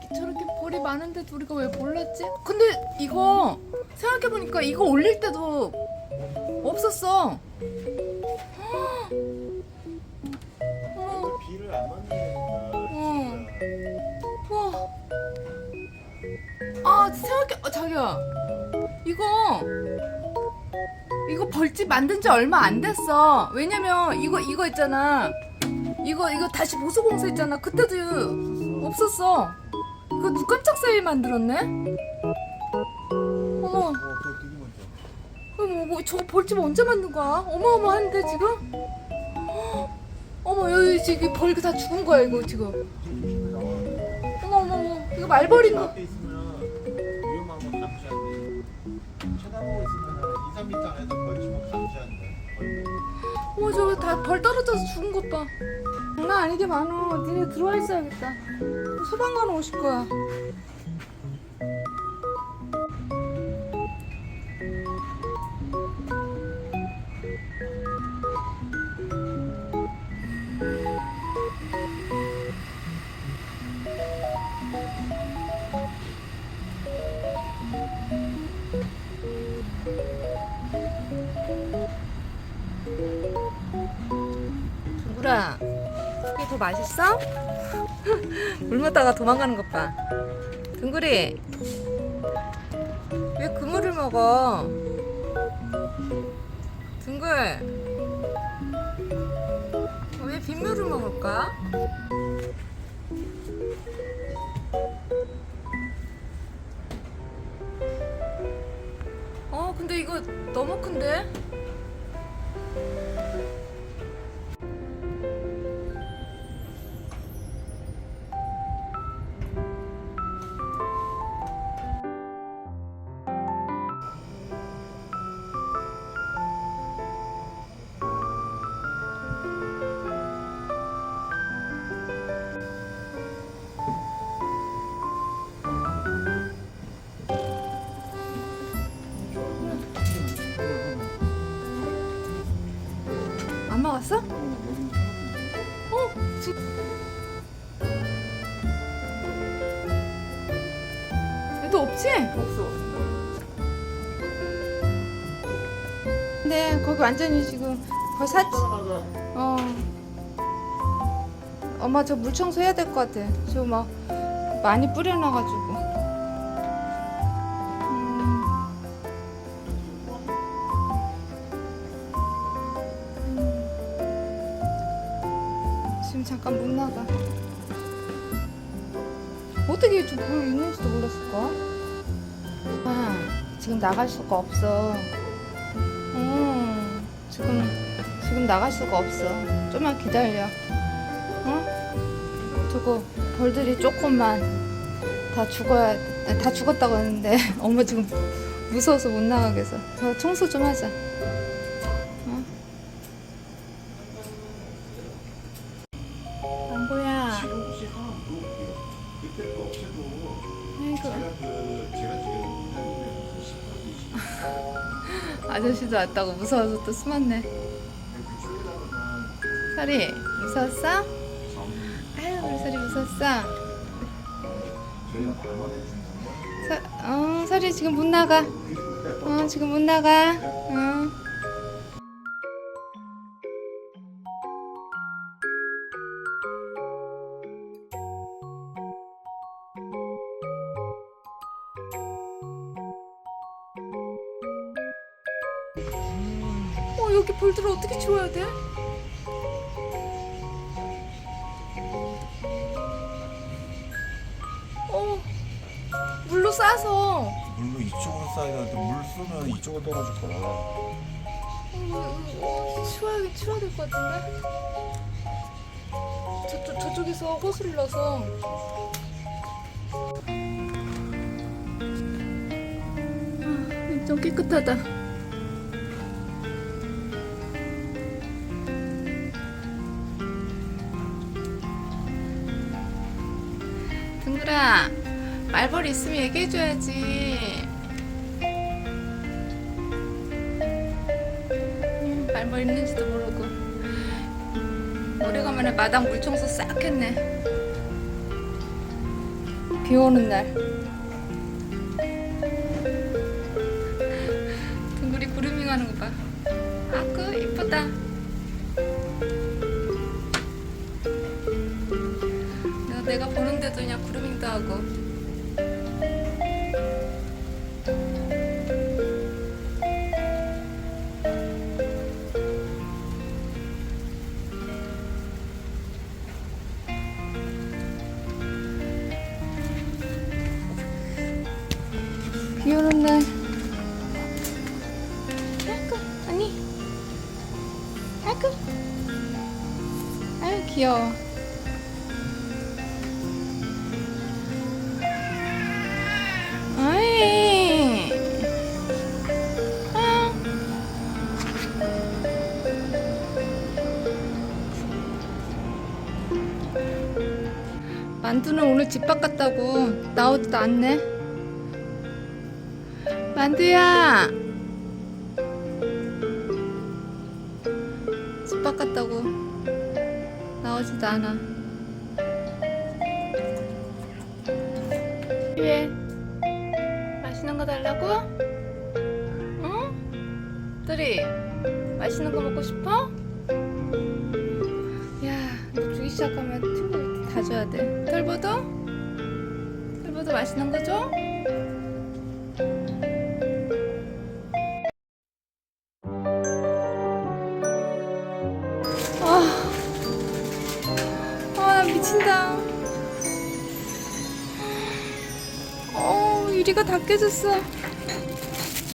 이렇게 저렇게 벌이 많은데 우리가 왜 몰랐지? 근데 이거 생각해 보니까 이거 올릴 때도 없었어. 어머, 비를 안 맞는 응. 거니까 우와. 아 생각해, 어, 자기야. 이거 이거 벌집 만든 지 얼마 안 됐어. 왜냐면 이거 이거 있잖아. 이거 이거 다시 보수 공사 했잖아. 그때도 없었어. 이거 누 깜짝 세일 만들었네. 어머, 어 어머, 뭐, 저 벌집 언제 만든 거야? 어마어마한데 지금? 어머 여기 지금 벌다 죽은 거야 이거 지금. 어머 어머 어머 이거 말벌인가? 앞에 있으면 위험한 거 감지 안돼 쳐다보고 있으면 2, 3m 안에서 벌치면 감지 안돼 어머 저거 다 벌 떨어져서 죽은 것 봐. 장난 아니게 많어. 니네 들어와 있어야겠다. 소방관 오실 거야. 둥구라, 이게 더 맛있어? 물 먹다가 도망가는 것 봐. 둥구리, 왜 그물을 먹어? 둥글, 왜 빗물을 먹을까? 어, 근데 이거 너무 큰데? 안 먹었어? 어? 지... 얘도 없지? 없어 근데 거기 완전히 지금 거의 사... 나가 어. 엄마 저 물 청소해야 될 것 같아. 저막 많이 뿌려놔가지고. 잠깐 못 나가. 어떻게 저물 있는지도 몰랐을까? 아, 지금 나갈 수가 없어. 음, 지금 지금 나갈 수가 없어. 좀만 기다려. 어? 저거 벌들이 조금만 다 죽어야 다 죽었다고 했는데 엄마 지금 무서워서 못 나가겠어. 저 청소 좀 하자. 아저씨도 왔다고 무서워서 또 숨었네. 설이 무서웠어? 정 아유 우리 설이 무서웠어. 서, 어 설이 지금 못 나가. 어 지금 못 나가. 어. 어 여기 볼들을 어떻게 치워야 돼? 어 물로 싸서 물로 이쪽으로 쌓여야 되는데 물 쓰면 이쪽으로 떨어질 거라 어, 어, 치워야 치워야 될 것 같은데 저쪽 저쪽에서 호수를 넣어서 아, 좀 깨끗하다. 둥그라 말벌 있으면 얘기해줘야지. 음, 말벌 있는지도 모르고 오래간만에 마당 물 청소 싹 했네. 비 오는 날. 둥글이 구르밍 하는 거 봐. 아그 이쁘다. 내가, 보는데도 그냥 구르밍도 하고. 비 오는 날. 아이고, 아니. 아이고. 아유, 귀여워. 만두는 오늘 집 밖 갔다고 나오지도 않네. 만두야. 집 밖 갔다고 나오지도 않아. 왜? 맛있는 거 달라고? 응? 들이 맛있는 거 먹고 싶어? 야, 너 주기 시작하면 다 줘야 돼. 털보도? 털보도 맛있는 거 줘? 아, 아. 어, 깨졌어.